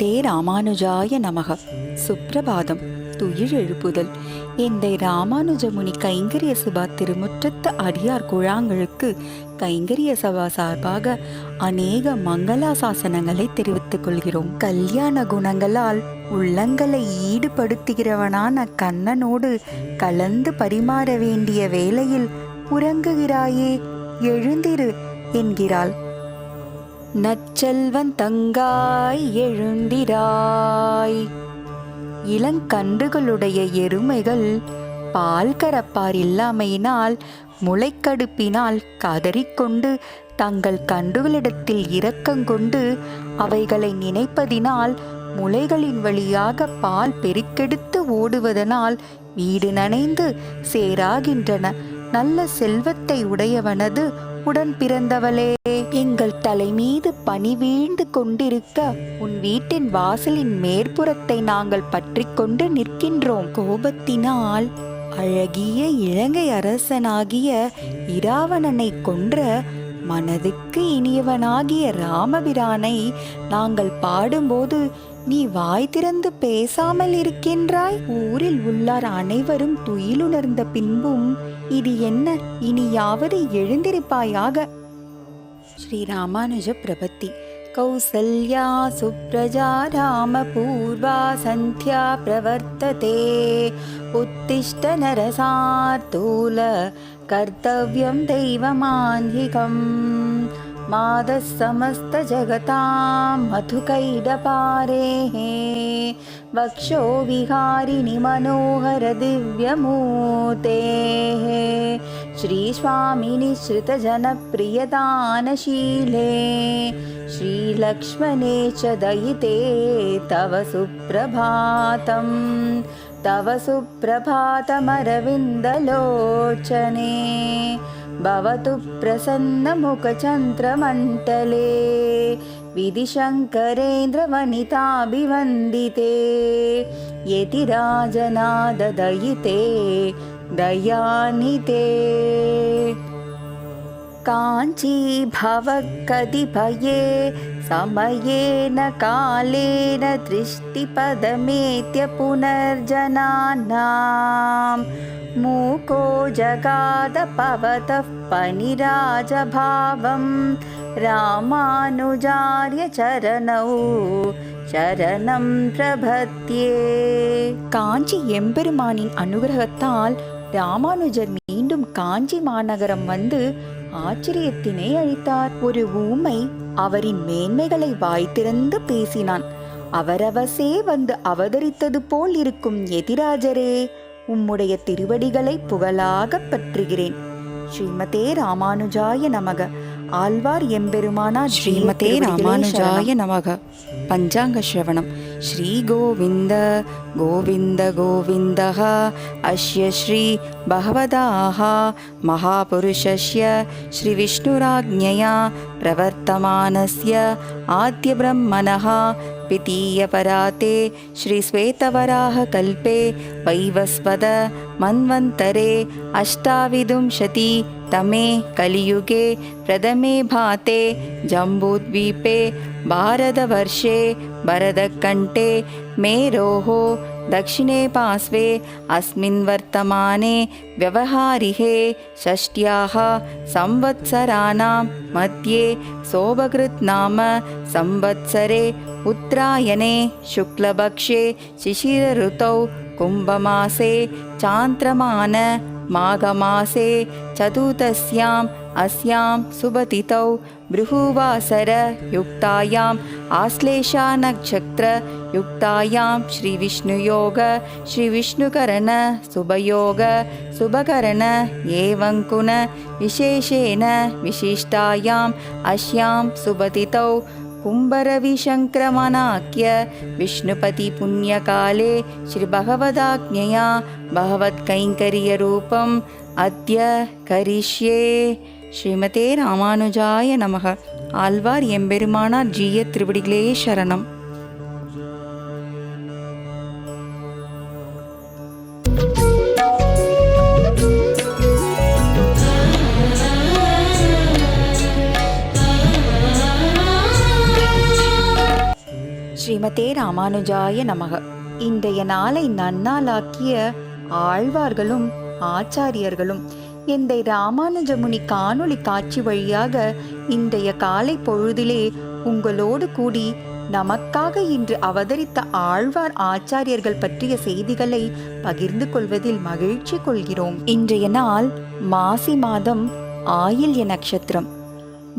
ஸ்ரீமதே ராமானுஜாய நமக. சுப்பிரபாதம். துயில் எழுப்புதல். எந்தை ராமானுஜமுனி கைங்கரிய சபா திருமுற்றத்து அடியார் குழாங்களுக்கு கைங்கரிய சபா சார்பாக அநேக மங்களாசாசனங்களை தெரிவித்துக் கொள்கிறோம். கல்யாண குணங்களால் உள்ளங்களை ஈடுபடுத்துகிறவனான கண்ணனோடு கலந்து பரிமாற வேண்டிய வேளையில் உறங்குகிறாயே எழுந்திரு என்கிறாள். நச்செல்வன் தங்காய் எழுந்திராய். இளங்கன்றுகளுடைய எருமைகள் பால் கறப்பார் இல்லாமையினால் முளைக்கடுப்பினால் கதறிக்கொண்டு தங்கள் கன்றுகளிடத்தில் இரக்கங்கொண்டு அவைகளை நினைப்பதினால் முளைகளின் வழியாக பால் பெருக்கெடுத்து ஓடுவதனால் வீடு நனைந்து சேராகின்றன. நல்ல செல்வத்தை உடையவனது உடன் பிறந்தவளே. எங்கள் தலை மீது பனி வீழ்ந்து கொண்டிருக்க உன் வீட்டின் வாசலின் மேற்புறத்தை நாங்கள் பற்றி கொண்டு நிற்கின்றோம். கோபத்தினால் அழகிய இலங்கை அரசனாகிய இராவணனை கொன்ற மனதுக்கு இனியவனாகிய ராமபிரானை நாங்கள் பாடும்போது நீ வாய் திறந்து பேசாமல் இருக்கின்றாய். ஊரில் உள்ளார் அனைவரும் துயிலுணர்ந்த பின்பும் இது என்ன? இனியாவது எழுந்திருப்பாயாக? ஸ்ரீ ராமானுஜ பிரபத்தி. கௌசல்யா சுப்ரஜா ராமபூர்வா சந்தியா பிரவர்த்ததே. உத்திஷ்ட நரசார்த்தூல கர்த்தவியம் தெய்வமான்கிகம் मादः समस्तजगतां मधुकैडपारेः वक्षो विहारिणि मनोहरदिव्यमूर्तेः श्रीस्वामिनि श्रुतजनप्रियदानशीले श्रीलक्ष्मणे च दयिते तव सुप्रभातम् तव सुप्रभातमरविन्दलोचने भवतु प्रसन्नमुखचन्द्रमण्डले विधिशङ्करेन्द्रवनिताभिवन्दिते यतिराजनाददयिते दयानिते। काञ्ची भवकतिभये समयेन कालेन दृष्टिपदमेत्य पुनर्जनानां मूको जगाद पवतः पनिराजभावं रामानुजार्य चरणौ சரணம் பிரபத்யே காஞ்சி எம்பெருமானின் அனுகிரகத்தால் ராமானுஜர் மீண்டும் காஞ்சி மாநகரம் வந்து ஆச்சரியத்தினை அளித்தார் ஒரு ஊமை அவரின் மேன்மைகளை வாய் திறந்து பேசினான் அவரவசே வந்து அவதரித்தது போல் இருக்கும் எதிராஜரே உம்முடைய திருவடிகளை புகழாகப் பற்றுகிறேன் ஸ்ரீமதே ராமானுஜாய நமக ஆழ்வார் எம்பெருமானா ஸ்ரீமதே ராமானுஜாய நமக பஞ்சாங்க ஸ்ரவணம் ஸ்ரீ கோவிந்த கோவிந்த கோவிந்தः अस्य श्री भगवदाः महापुरुषस्य श्रीविष्णुराज्ञया प्रवर्तमानस्य आद्यब्रह्मणः द्वितीयपराते श्रीश्वेतवराहकल्पे वैवस्वद मन्वन्तरे अष्टाविंशति तमे कलियुगे प्रथमे भाते जम्बूद्वीपे भारतवर्षे भरतकण्ठे मेरोः दक्षिणे पार्श्वे अस्मिन् वर्तमाने व्यवहारिहे षष्ट्याः संवत्सराणां मध्ये शोभकृत् नाम संवत्सरे उत्तरायणे शुक्लपक्षे शिशिरऋतौ कुम्भमासे चान्द्रमान माघमासे चतुर्दश्याम् अस्यां सुबतिथौ बृहुवासरयुक्तायाम् आश्लेषानक्षत्रयुक्तायां श्रीविष्णुयोग श्रीविष्णुकरण शुभयोग शुभकरण एवङ्कुन विशेषेण विशिष्टायाम् अस्यां सुबतिथौ कुम्भरविशङ्क्रमणाख्य विष्णुपतिपुण्यकाले श्रीभगवदाज्ञया भगवत्कैङ्कर्यरूपम् अद्य करिष्ये ஸ்ரீமதே ராமானுஜாய நமக ஆழ்வார் எம்பெருமானார் ஜீய திருவடிகளே சரணம் ஸ்ரீமதே ராமானுஜாய நமக. இன்றைய நாளை நன்னாளாக்கிய ஆழ்வார்களும் ஆச்சாரியர்களும் எந்தை ராமானுஜமுனி காணொளி காட்சி வழியாக இன்றைய காலை பொழுதிலே உங்களோடு கூடி நமக்காக இன்று அவதரித்த ஆழ்வார் ஆச்சாரியர்கள் பற்றிய செய்திகளை பகிர்ந்து கொள்வதில் மகிழ்ச்சி கொள்கிறோம். இன்றைய நாள் மாசி மாதம் ஆயில்ய நட்சத்திரம்.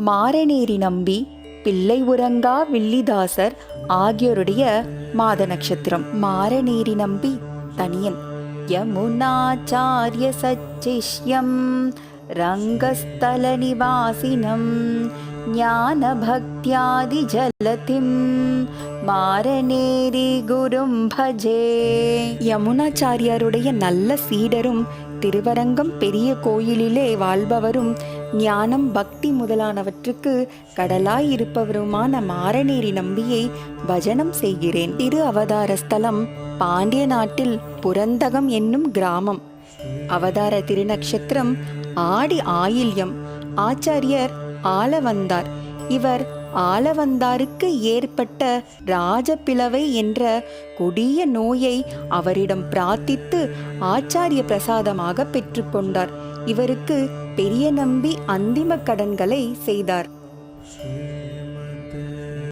மாரநேரி நம்பி பிள்ளை உறங்கா வில்லிதாசர் ஆகியோருடைய மாத நட்சத்திரம். மாரநேரி நம்பி தனியன். யமுனாச்சாரிய சச்சிஷ்யம் ரங்கஸ்தல நிவாசினம் ஞான பக்தியாதி ஜலதிம் மாரநேரி குரும் பஜே. யமுனாச்சாரியாருடைய நல்ல சீடரும் திருவரங்கம் பெரிய கோயிலிலே வாழ்பவரும் ஞானம் பக்தி முதலானவற்றுக்கு கடலாய் இருப்பவருமான மாரநேரி நம்பியை பஜனம் செய்கிறேன். திரு அவதார ஸ்தலம் பாண்டிய நாட்டில் புரந்தகம் என்னும் கிராமம். அவதார திருநக்ஷத்திரம் ஆடி ஆயில்யம். ஆச்சாரியர் ஆலவந்தார் இவர் ஆலவந்தாருக்கு ஏற்பட்ட ராஜபிளவை என்ற கொடிய நோயை அவரிடம் பிரார்த்தித்து ஆச்சாரிய பிரசாதமாக பெற்றுக்கொண்டார். இவருக்கு பெரிய நம்பி அந்திம கடன்களை செய்தார்.